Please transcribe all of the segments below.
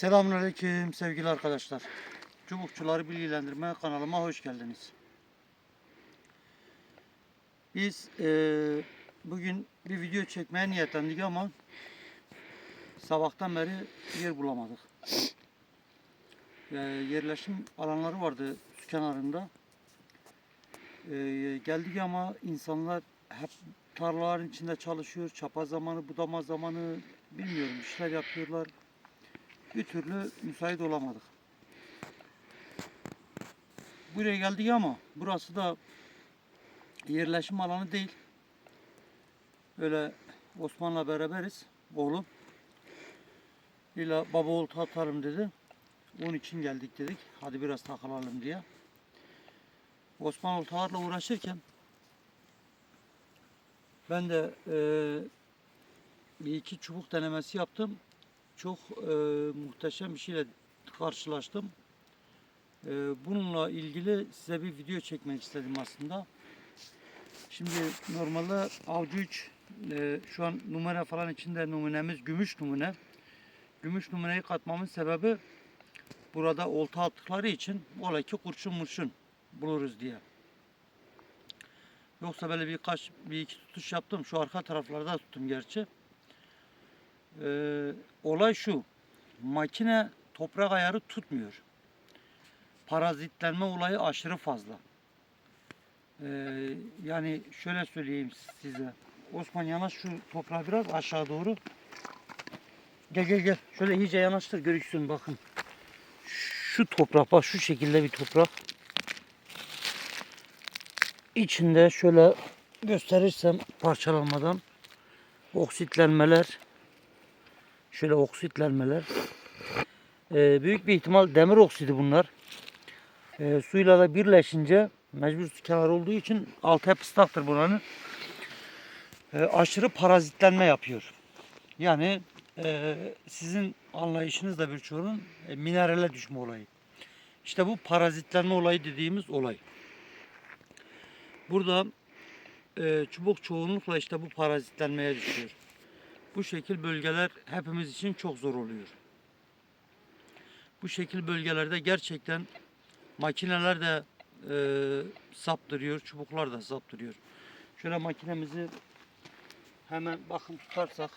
Selamünaleyküm sevgili arkadaşlar. Çubukçuları bilgilendirme kanalıma hoş geldiniz. Biz eee, bugün bir video çekmeye niyetlendik ama sabahtan beri yer bulamadık. Eee, yerleşim alanları vardı su kenarında. Eee, geldik ama insanlar hep tarlaların içinde çalışıyor. Çapa zamanı, budama zamanı bilmiyorum işler yapıyorlar bir türlü müsait olamadık. Buraya geldik ama burası da yerleşim alanı değil. Öyle Osman'la beraberiz oğlum. İlla baba olta atarım dedi. Onun için geldik dedik. Hadi biraz takılalım diye. Osman oltalarla uğraşırken ben de eee, bir iki çubuk denemesi yaptım çok e, muhteşem bir şeyle karşılaştım. E, bununla ilgili size bir video çekmek istedim aslında. Şimdi normalde avcı 3 e, şu an numara falan içinde numunemiz gümüş numune. Gümüş numuneyi katmamın sebebi burada olta attıkları için ola ki kurşun murşun buluruz diye. Yoksa böyle birkaç bir iki tutuş yaptım. Şu arka taraflarda tuttum gerçi. Ee, olay şu. Makine toprak ayarı tutmuyor. Parazitlenme olayı aşırı fazla. Ee, yani şöyle söyleyeyim size. Osman yanaş şu toprağa biraz aşağı doğru. Gel gel gel. Şöyle iyice yanaştır görürsün bakın. Şu toprak bak şu şekilde bir toprak. İçinde şöyle gösterirsem parçalanmadan oksitlenmeler Şöyle oksitlenmeler. Ee, büyük bir ihtimal demir oksidi bunlar. Ee, suyla da birleşince mecbur su kenarı olduğu için altı hep ıslaktır buranın. Ee, aşırı parazitlenme yapıyor. Yani e, sizin anlayışınızla birçoğunun e, minerale düşme olayı. İşte bu parazitlenme olayı dediğimiz olay. Burada e, çubuk çoğunlukla işte bu parazitlenmeye düşüyor. Bu şekil bölgeler hepimiz için çok zor oluyor. Bu şekil bölgelerde gerçekten makineler de e, saptırıyor, çubuklar da saptırıyor. Şöyle makinemizi hemen bakın tutarsak.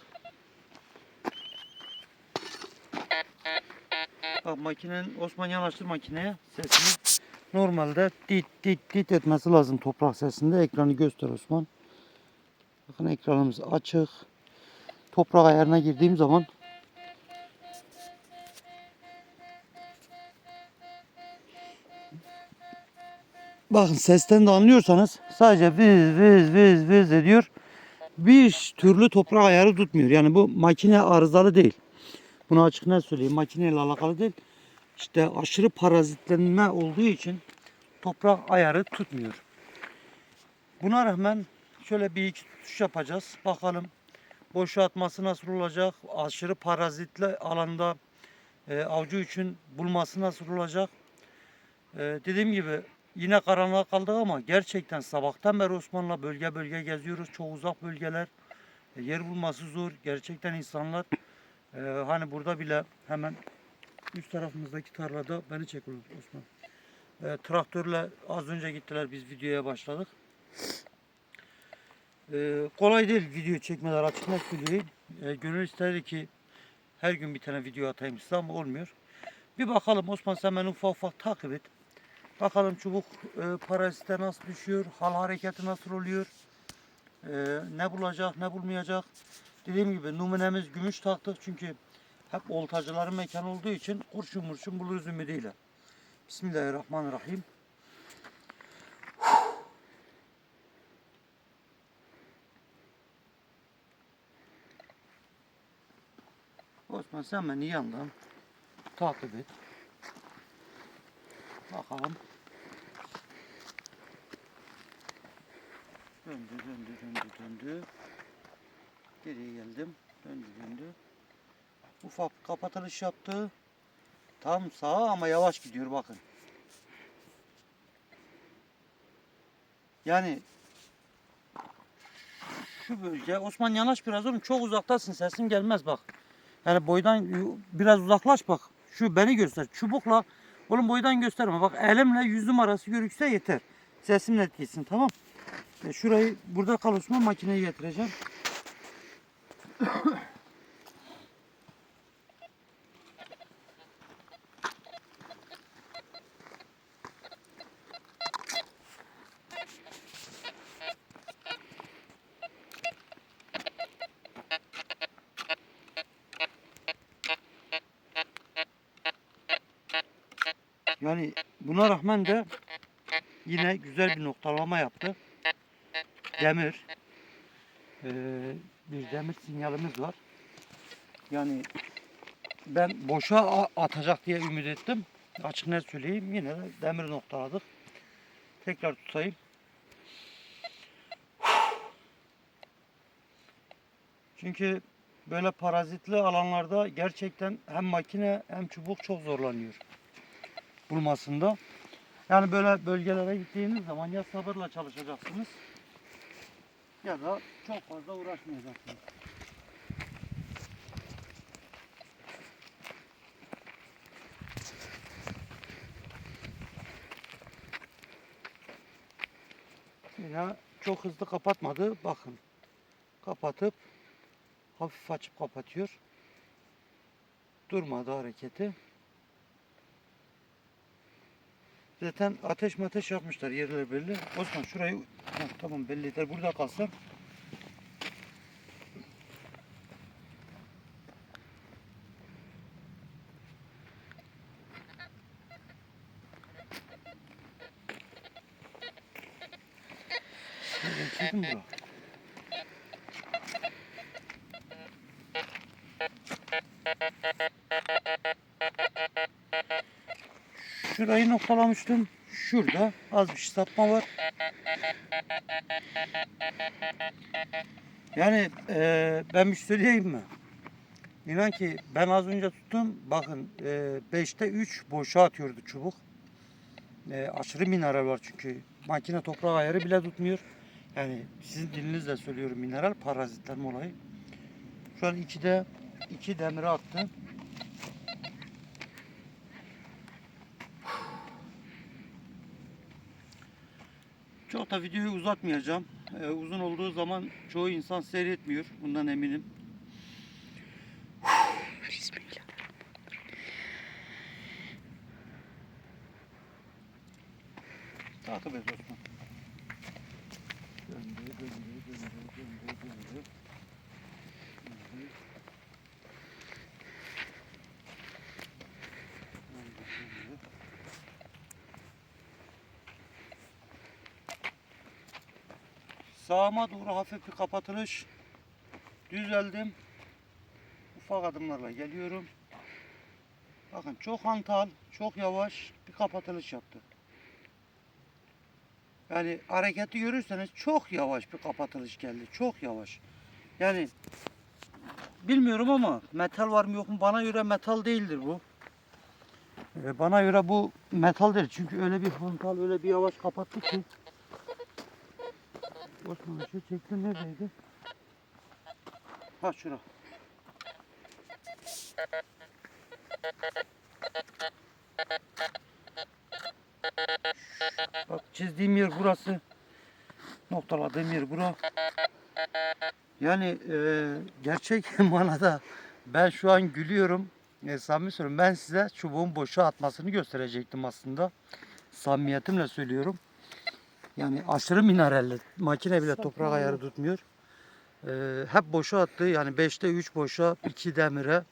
Bak makinenin Osman yanaştır makineye sesini normalde dit dit dit etmesi lazım toprak sesinde. Ekranı göster Osman. Bakın ekranımız açık toprak ayarına girdiğim zaman Bakın sesten de anlıyorsanız sadece viz viz viz viz ediyor. Bir türlü toprak ayarı tutmuyor. Yani bu makine arızalı değil. Bunu açık ne söyleyeyim. Makineyle alakalı değil. İşte aşırı parazitlenme olduğu için toprak ayarı tutmuyor. Buna rağmen şöyle bir iki tutuş yapacağız. Bakalım boşaltması nasıl olacak? Aşırı parazitli alanda e, avcı için bulması nasıl olacak? E, dediğim gibi yine karanlığa kaldık ama gerçekten sabahtan beri Osman'la bölge bölge geziyoruz. Çok uzak bölgeler. E, yer bulması zor. Gerçekten insanlar e, hani burada bile hemen üst tarafımızdaki tarlada beni çek Osman. E, traktörle az önce gittiler biz videoya başladık. Ee, kolay değil video çekmeler açık net söyleyeyim. Ee, gönül isterdi ki her gün bir tane video atayım size ama olmuyor. Bir bakalım Osman sen beni ufak ufak takip et. Bakalım çubuk e, parazite nasıl düşüyor, hal hareketi nasıl oluyor. Ee, ne bulacak, ne bulmayacak. Dediğim gibi numunemiz gümüş taktık çünkü hep oltacıların mekanı olduğu için kurşun murşun buluruz ümidiyle. Bismillahirrahmanirrahim. Osman sen beni yandan takip et. Bakalım. Döndü, döndü, döndü, döndü. Geriye geldim. Döndü, döndü. Ufak kapatılış yaptı. Tam sağa ama yavaş gidiyor bakın. Yani şu bölge Osman yanaş biraz oğlum çok uzaktasın sesin gelmez bak. Yani boydan biraz uzaklaş bak. Şu beni göster. Çubukla oğlum boydan gösterme. Bak elimle yüzüm arası görükse yeter. Sesim net gitsin tamam. E, şurayı burada kal Osman makineyi getireceğim. Rağmen de yine güzel bir noktalama yaptı. Demir. Ee, bir demir sinyalimiz var. Yani ben boşa atacak diye ümit ettim. Açık net söyleyeyim. Yine de demir noktaladık. Tekrar tutayım. Çünkü böyle parazitli alanlarda gerçekten hem makine hem çubuk çok zorlanıyor bulmasında. Yani böyle bölgelere gittiğiniz zaman ya sabırla çalışacaksınız ya da çok fazla uğraşmayacaksınız. Yine çok hızlı kapatmadı. Bakın. Kapatıp hafif açıp kapatıyor. Durmadı hareketi. Zaten ateş mateş yapmışlar yerler belli. Osman şurayı Heh, tamam belli yeter burada kalsın. Ben çektim bura. Şurayı noktalamıştım. Şurada az bir şey sapma var. Yani eee, ben söyleyeyim mi? İnan ki ben az önce tuttum. Bakın 5'te 3 boşa atıyordu çubuk. Eee, aşırı mineral var çünkü. Makine toprak ayarı bile tutmuyor. Yani sizin dilinizle söylüyorum mineral parazitlenme olayı. Şu an 2'de 2 demiri attım. Çok da videoyu uzatmayacağım. Ee, uzun olduğu zaman çoğu insan seyretmiyor. Bundan eminim. Bismillah. Takip et Osman. Döndü, döndü, döndü, döndü, döndü. Sağıma doğru hafif bir kapatılış. Düzeldim. Ufak adımlarla geliyorum. Bakın çok hantal, çok yavaş bir kapatılış yaptı. Yani hareketi görürseniz çok yavaş bir kapatılış geldi. Çok yavaş. Yani bilmiyorum ama metal var mı yok mu bana göre metal değildir bu. Ee, Bana göre bu metal değil. Çünkü öyle bir hantal öyle bir yavaş kapattı ki. Osman şu çekti neredeydi? Ha şura. Bak çizdiğim yer burası. Noktaladığım yer bura. Yani e, gerçek manada ben şu an gülüyorum. E, samimi söylüyorum. Ben size çubuğun boşa atmasını gösterecektim aslında. Samimiyetimle söylüyorum. Yani aşırı mineralli. Makine bile toprak ayarı tutmuyor. E, hep boşa attı. Yani 5'te 3 boşa, 2 demire.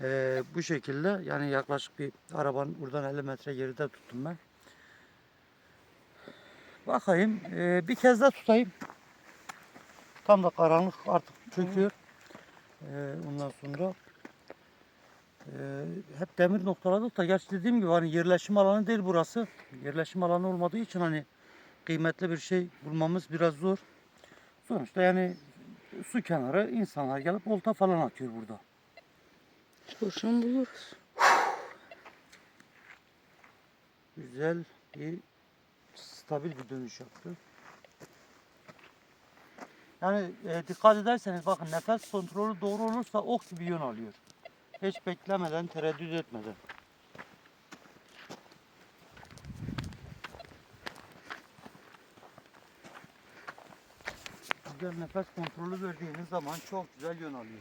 E, bu şekilde yani yaklaşık bir arabanın buradan 50 metre geride tuttum ben. Bakayım. Ee, bir kez daha tutayım. Tam da karanlık artık çöküyor. Ee, ondan sonra ee, hep demir noktaladık da gerçi dediğim gibi hani yerleşim alanı değil burası. Yerleşim alanı olmadığı için hani kıymetli bir şey bulmamız biraz zor. Sonuçta yani su kenarı insanlar gelip olta falan atıyor burada. Kurşun buluruz. Güzel bir stabil bir dönüş yaptı. Yani e, dikkat ederseniz bakın nefes kontrolü doğru olursa ok gibi yön alıyor. Hiç beklemeden, tereddüt etmeden. Güzel nefes kontrolü verdiğiniz zaman çok güzel yön alıyor.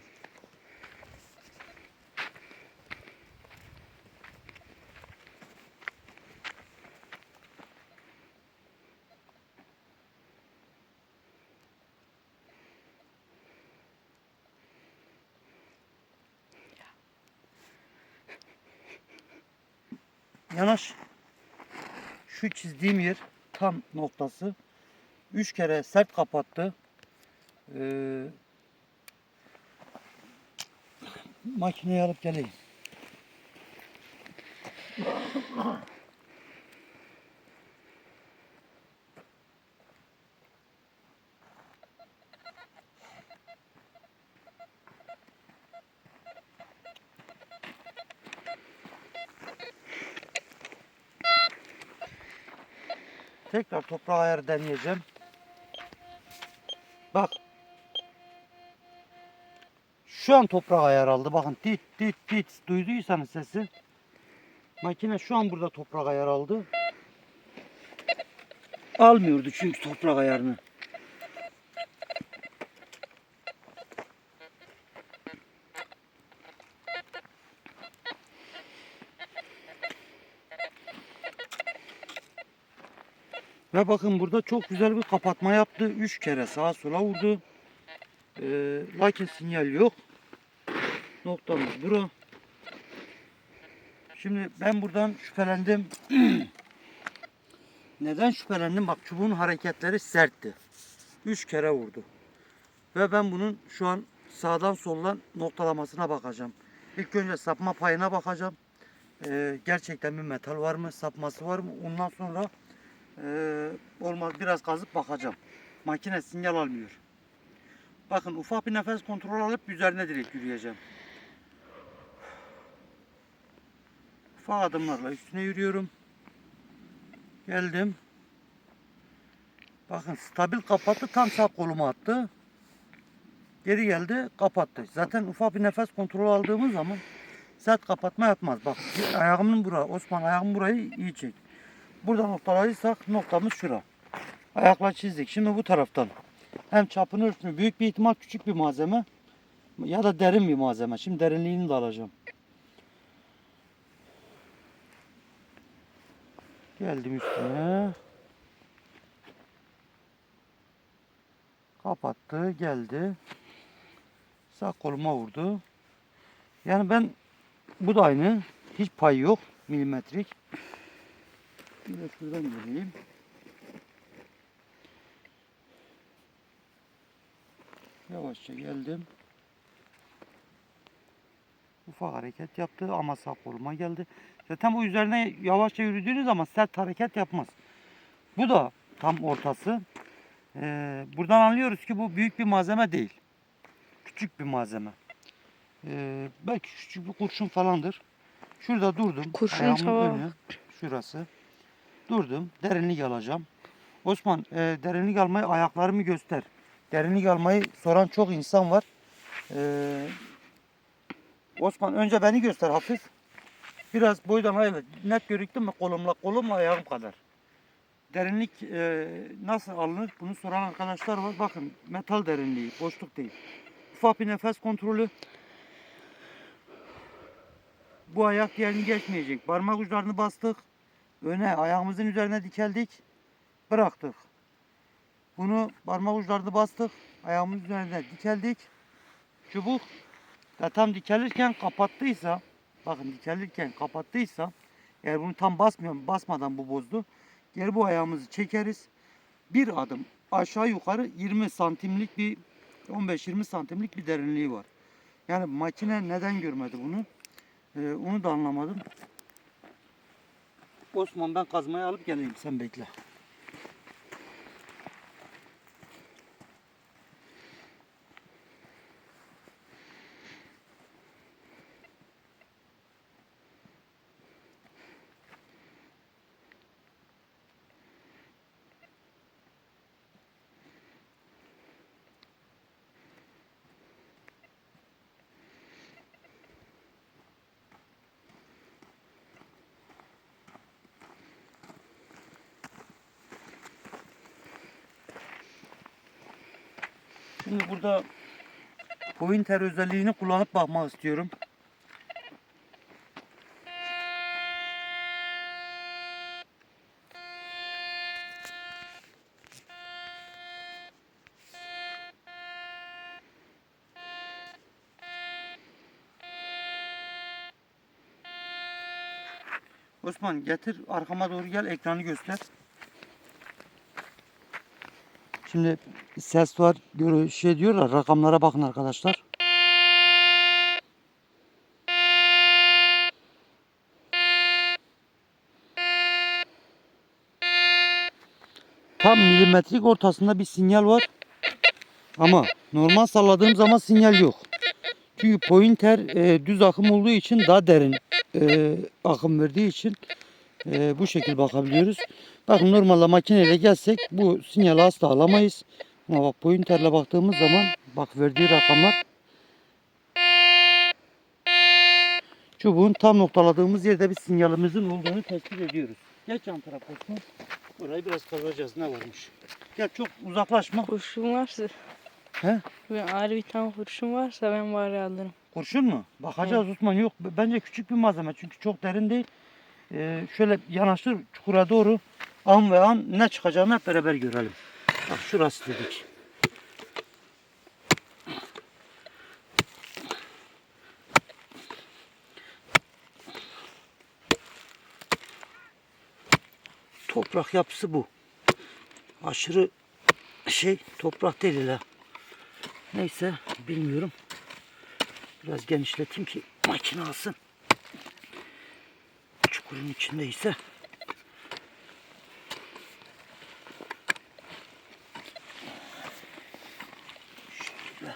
Yanaş. Şu çizdiğim yer tam noktası. Üç kere sert kapattı. Ee, makineyi alıp geleyim. Tekrar toprağa ayarı deneyeceğim. Bak. Şu an toprağa ayar aldı. Bakın tit tit tit duyduysanız sesi. Makine şu an burada toprak ayar aldı. Almıyordu çünkü toprak ayarını. Ve bakın burada çok güzel bir kapatma yaptı. Üç kere sağa sola vurdu. Ee, lakin sinyal yok. Noktamız bura. Şimdi ben buradan şüphelendim. Neden şüphelendim? Bak çubuğun hareketleri sertti. Üç kere vurdu. Ve ben bunun şu an sağdan soldan noktalamasına bakacağım. İlk önce sapma payına bakacağım. Ee, gerçekten bir metal var mı? Sapması var mı? Ondan sonra ee, olmaz biraz kazıp bakacağım. Makine sinyal almıyor. Bakın ufak bir nefes kontrol alıp üzerine direkt yürüyeceğim. Ufak adımlarla üstüne yürüyorum. Geldim. Bakın stabil kapattı tam sağ koluma attı. Geri geldi kapattı. Zaten ufak bir nefes kontrolü aldığımız zaman sert kapatma yapmaz. Bak ayağımın bura Osman ayağım burayı iyi çek. Burada noktaladıysak noktamız şura. Ayakla çizdik. Şimdi bu taraftan hem çapını ölçmüyor. Büyük bir ihtimal küçük bir malzeme ya da derin bir malzeme. Şimdi derinliğini de alacağım. Geldim üstüne. Kapattı, geldi. Sağ koluma vurdu. Yani ben bu da aynı. Hiç pay yok. Milimetrik. Bir de şuradan geleyim. Yavaşça geldim. Ufak hareket yaptı ama sağ koluma geldi. Zaten bu üzerine yavaşça yürüdüğünüz zaman sert hareket yapmaz. Bu da tam ortası. Ee, buradan anlıyoruz ki bu büyük bir malzeme değil. Küçük bir malzeme. Ee, belki küçük bir kurşun falandır. Şurada durdum. Kurşun önü, Şurası. Durdum. Derinlik alacağım. Osman e, derinlik almayı ayaklarımı göster. Derinlik almayı soran çok insan var. Ee, Osman önce beni göster hafif. Biraz boydan hayır. Net görüktü mü kolumla kolumla ayağım kadar. Derinlik e, nasıl alınır? Bunu soran arkadaşlar var. Bakın metal derinliği, boşluk değil. Ufak bir nefes kontrolü. Bu ayak yerini geçmeyecek. Parmak uçlarını bastık. Öne ayağımızın üzerine dikeldik. Bıraktık. Bunu parmak uçlarını bastık. Ayağımızın üzerine dikeldik. Çubuk da tam dikelirken kapattıysa bakın dikelirken kapattıysa eğer bunu tam basmıyorum basmadan bu bozdu. Geri bu ayağımızı çekeriz. Bir adım aşağı yukarı 20 santimlik bir 15-20 santimlik bir derinliği var. Yani makine neden görmedi bunu? Ee, onu da anlamadım. Osman ben kazmayı alıp geleyim sen bekle. Şimdi burada pointer özelliğini kullanıp bakmak istiyorum. Osman getir arkama doğru gel ekranı göster. Şimdi ses var şey diyorlar rakamlara bakın arkadaşlar. Tam milimetrik ortasında bir sinyal var. Ama normal salladığım zaman sinyal yok. Çünkü pointer e, düz akım olduğu için daha derin e, akım verdiği için e, bu şekil bakabiliyoruz. Bakın normalde makineyle gelsek bu sinyali asla alamayız. Ama bak pointerle baktığımız zaman bak verdiği rakamlar çubuğun tam noktaladığımız yerde bir sinyalimizin olduğunu tespit ediyoruz. Geç yan tarafa olsun. Burayı biraz kazacağız ne varmış. Gel çok uzaklaşma. Kurşun varsa. He? Ben ağır bir tane kurşun varsa ben bari alırım. Kurşun mu? Bakacağız Osman yok. Bence küçük bir malzeme çünkü çok derin değil. Ee, şöyle yanaştır çukura doğru an ve an ne çıkacağını hep beraber görelim. Bak şurası dedik. Toprak yapısı bu. Aşırı şey toprak değil ha. Neyse bilmiyorum. Biraz genişleteyim ki makine alsın. Çukurun içindeyse. Şöyle.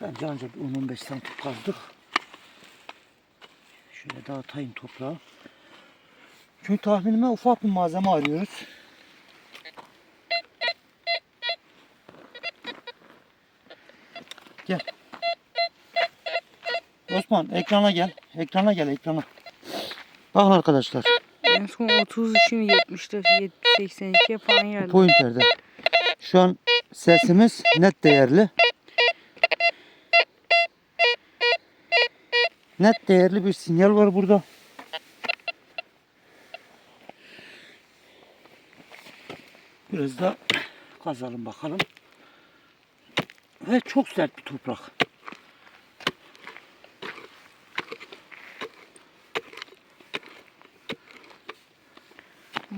Bence ancak 10-15 santim kazdık. Şöyle dağıtayım toprağı. Çünkü tahminime ufak bir malzeme arıyoruz. Gel. Osman ekrana gel. Ekrana gel ekrana. Bakın arkadaşlar. En son 33'ün 74, 82 falan geldi. pointerde. Şu an sesimiz net değerli. Net değerli bir sinyal var burada. Biraz da kazalım bakalım. Ve çok sert bir toprak.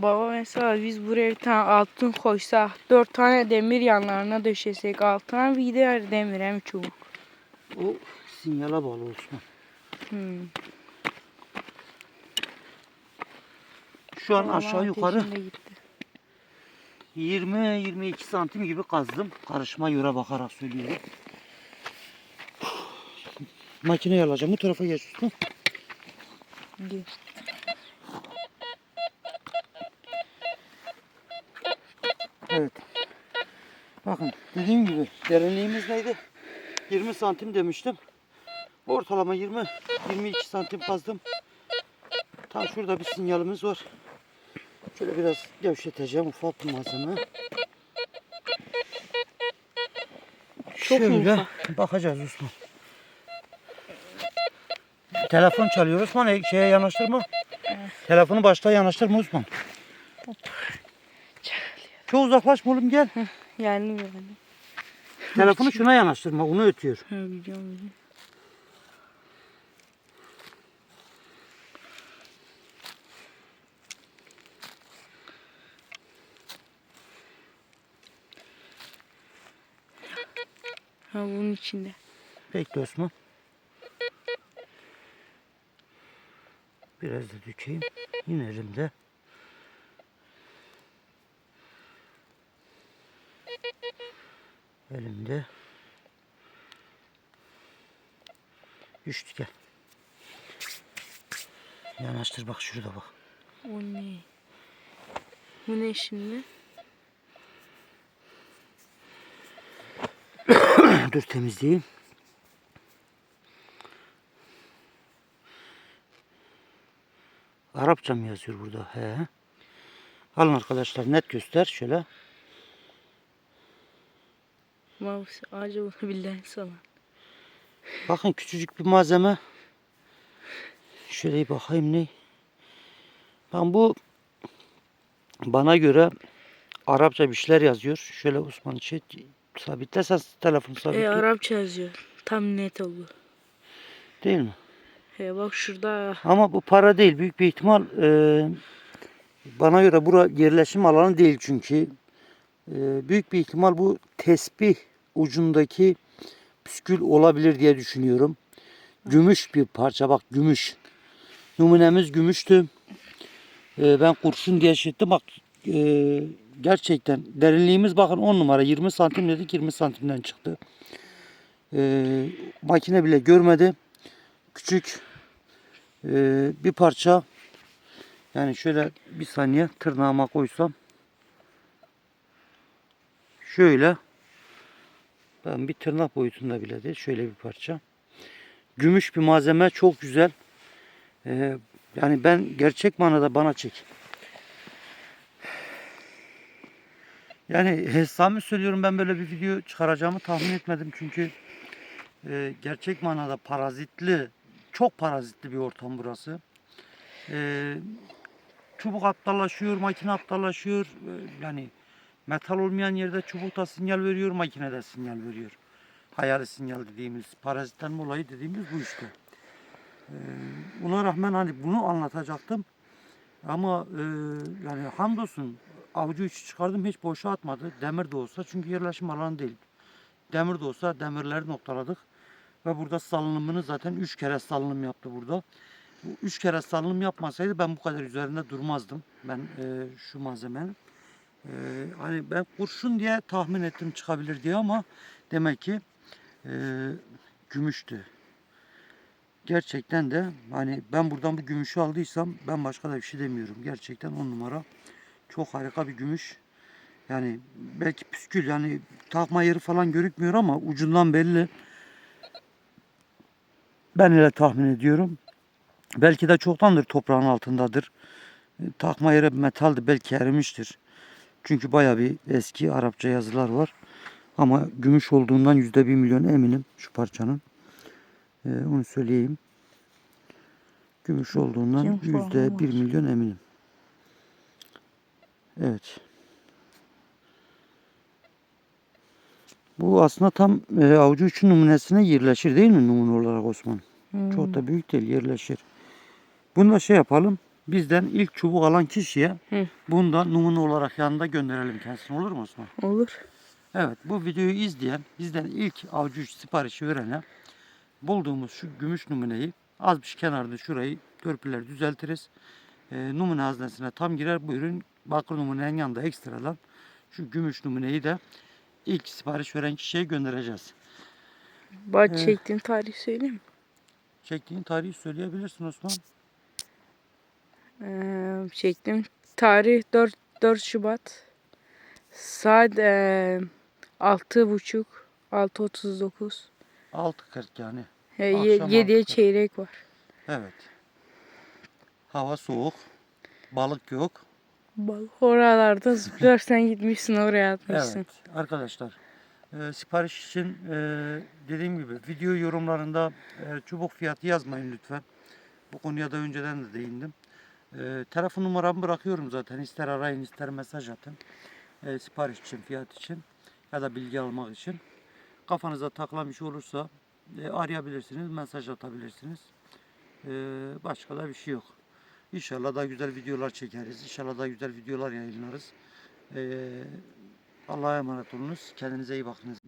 Baba mesela biz buraya bir tane altın koysak, dört tane demir yanlarına döşesek, altına bir gider demir hem çubuk. O sinyala bağlı Osman. Hmm. Şu an Vallahi aşağı yukarı ateşim de gitti. 20-22 santim gibi kazdım. Karışma göre bakarak söylüyorum. Makineyi alacağım. Bu tarafa geç usta. Evet. Bakın dediğim gibi derinliğimiz neydi? 20 santim demiştim. Ortalama 20 22 santim kazdım. Tam şurada bir sinyalimiz var. Şöyle biraz gevşeteceğim ufak bir malzeme. Çok Şöyle ufak? bakacağız Osman. Telefon çalıyor Osman. e, Şeye yanaştırma. Telefonu başta yanaştırma Osman. Çok uzaklaşma oğlum gel. Geldim geldim. Telefonu şuna yanaştırma. Onu ötüyor. Ha, biliyorum biliyorum. Ha bunun içinde. Bekle Osman. Biraz da dökeyim. Yine elimde. Elimde. Düştü gel. Yanaştır bak şurada bak. O ne? Bu ne şimdi? Dur temizleyeyim. Arapça mı yazıyor burada? He. Alın arkadaşlar net göster şöyle. Mouse acaba bilen sana. Bakın küçücük bir malzeme. Şöyle bir bakayım ne. Ben bu bana göre Arapça bir şeyler yazıyor. Şöyle Osman şey sabitlersen telefon sabit E Arapça yazıyor. Tam net oldu. değil mi? He bak şurada Ama bu para değil. Büyük bir ihtimal e, bana göre bura yerleşim alanı değil çünkü. E, büyük bir ihtimal bu tesbih ucundaki püskül olabilir diye düşünüyorum. Gümüş bir parça bak gümüş. Numunemiz gümüştü. E, ben kurşun diye şey ettim. Bak e, gerçekten derinliğimiz bakın 10 numara 20 santim dedik 20 santimden çıktı. E, makine bile görmedi. Küçük ee, bir parça yani şöyle bir saniye tırnağıma koysam şöyle ben bir tırnak boyutunda bile değil şöyle bir parça gümüş bir malzeme çok güzel Ee, yani ben gerçek manada bana çek yani e, samimi söylüyorum ben böyle bir video çıkaracağımı tahmin etmedim çünkü e, gerçek manada parazitli çok parazitli bir ortam burası. Ee, çubuk aptallaşıyor, makine aptallaşıyor. Ee, yani metal olmayan yerde çubuk da sinyal veriyor, makine de sinyal veriyor. Hayali sinyal dediğimiz, parazitlenme olayı dediğimiz bu işte. Ee, rağmen hani bunu anlatacaktım. Ama e, yani hamdolsun avucu içi çıkardım hiç boşa atmadı. Demir de olsa çünkü yerleşim alanı değil. Demir de olsa demirleri noktaladık. Ve burada salınımını zaten 3 kere salınım yaptı burada. Bu 3 kere salınım yapmasaydı ben bu kadar üzerinde durmazdım. Ben e, şu malzemenin. E, hani ben kurşun diye tahmin ettim çıkabilir diye ama demek ki e, gümüştü. Gerçekten de hani ben buradan bu gümüşü aldıysam ben başka da bir şey demiyorum. Gerçekten on numara. Çok harika bir gümüş. Yani belki püskül yani takma yeri falan görükmüyor ama ucundan belli. Ben öyle tahmin ediyorum. Belki de çoktandır toprağın altındadır. Takma yere metaldi belki erimiştir. Çünkü baya bir eski Arapça yazılar var. Ama gümüş olduğundan yüzde bir milyon eminim şu parçanın. Ee, onu söyleyeyim. Gümüş olduğundan yüzde bir milyon eminim. Evet. Bu aslında tam e, avucu için numunesine yerleşir değil mi numune olarak Osman? Çok da büyük değil yerleşir. Bunu da şey yapalım. Bizden ilk çubuk alan kişiye Hı. bunu da numune olarak yanında gönderelim kendisine olur mu Osman? olur. Evet bu videoyu izleyen bizden ilk avcı uç siparişi verene bulduğumuz şu gümüş numuneyi az bir şey kenarda şurayı törpüler düzeltiriz. E, numune haznesine tam girer bu ürün bakır numunenin yanında ekstradan şu gümüş numuneyi de ilk sipariş veren kişiye göndereceğiz. Bak Evet. çektiğin tarih söyleyeyim mi? Çektiğin tarihi söyleyebilirsin Osman. Ee, çektim. Tarih 4, 4 Şubat. Saat e, 6.30. 6.39. 6.40 yani. He, Akşam 7'ye 6.40. çeyrek var. Evet. Hava soğuk. Balık yok. Balık oralarda zıplarsan gitmişsin oraya atmışsın. Evet arkadaşlar e, sipariş için e, dediğim gibi video yorumlarında e, çubuk fiyatı yazmayın lütfen. Bu konuya da önceden de değindim. E, telefon numaramı bırakıyorum zaten. İster arayın ister mesaj atın. E, sipariş için fiyat için ya da bilgi almak için. Kafanıza takılan bir şey olursa e, arayabilirsiniz, mesaj atabilirsiniz. E, başka da bir şey yok. İnşallah daha güzel videolar çekeriz. İnşallah daha güzel videolar yayınlarız. E, Allah'a emanet olunuz. Kendinize iyi bakınız.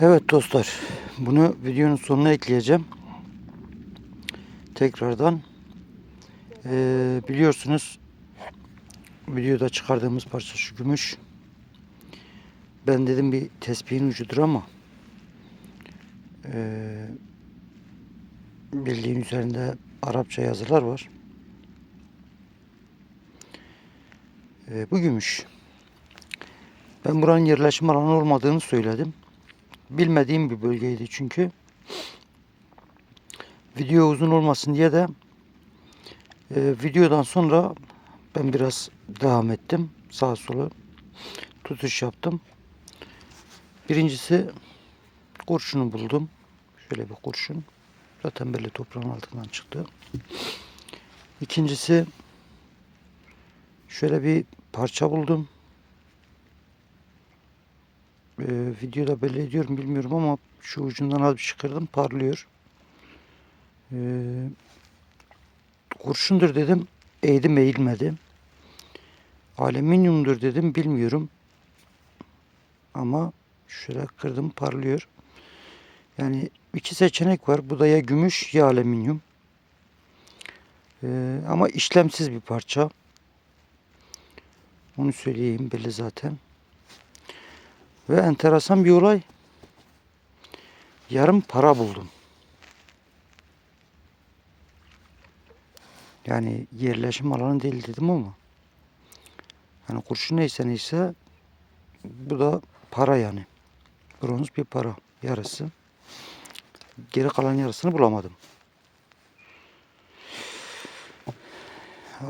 Evet dostlar. Bunu videonun sonuna ekleyeceğim. Tekrardan. Ee, biliyorsunuz videoda çıkardığımız parça şu gümüş. Ben dedim bir tespihin ucudur ama ee, bildiğin üzerinde Arapça yazılar var. Ee, bu gümüş. Ben buranın yerleşim alanı olmadığını söyledim. Bilmediğim bir bölgeydi çünkü. Video uzun olmasın diye de e, videodan sonra ben biraz devam ettim. Sağa sola tutuş yaptım. Birincisi kurşunu buldum. Şöyle bir kurşun. Zaten belli toprağın altından çıktı. İkincisi şöyle bir parça buldum. Ee, videoda belli ediyorum bilmiyorum ama şu ucundan az bir çıkardım parlıyor. Ee, kurşundur dedim. Eğdim eğilmedi. Alüminyumdur dedim bilmiyorum. Ama şöyle kırdım parlıyor. Yani iki seçenek var. Bu da ya gümüş ya alüminyum. Ee, ama işlemsiz bir parça. Onu söyleyeyim belli zaten. Ve enteresan bir olay. Yarım para buldum. Yani yerleşim alanı değil dedim ama. Yani kurşun neyse neyse bu da para yani. Bronz bir para yarısı. Geri kalan yarısını bulamadım.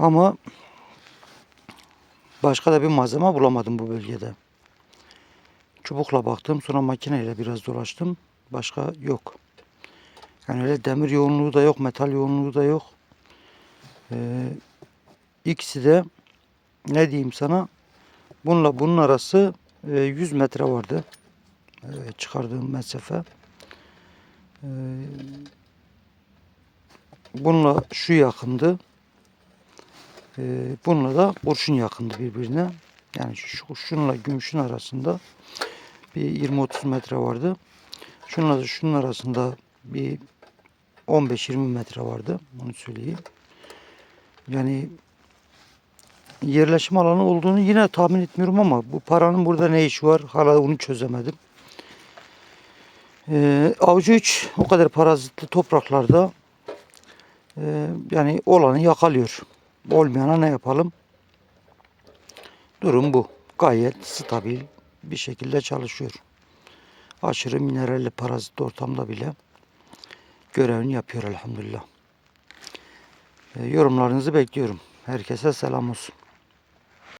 Ama başka da bir malzeme bulamadım bu bölgede. Çubukla baktım sonra makineyle biraz dolaştım. Başka yok. Yani öyle demir yoğunluğu da yok, metal yoğunluğu da yok. Ee, ikisi de ne diyeyim sana bununla bunun arası e, 100 metre vardı. Çıkardığım mesafe. Ee, bununla şu yakındı. Ee, bununla da kurşun yakındı birbirine. Yani şu, şunla gümüşün arasında bir 20-30 metre vardı. Şunla da şunun arasında bir 15-20 metre vardı. Onu söyleyeyim. Yani yerleşim alanı olduğunu yine tahmin etmiyorum ama bu paranın burada ne işi var hala onu çözemedim. Ee, Avcı 3 o kadar parazitli topraklarda e, yani olanı yakalıyor. Olmayana ne yapalım? Durum bu. Gayet stabil bir şekilde çalışıyor. Aşırı mineralli parazitli ortamda bile görevini yapıyor elhamdülillah. E, yorumlarınızı bekliyorum. Herkese selam olsun.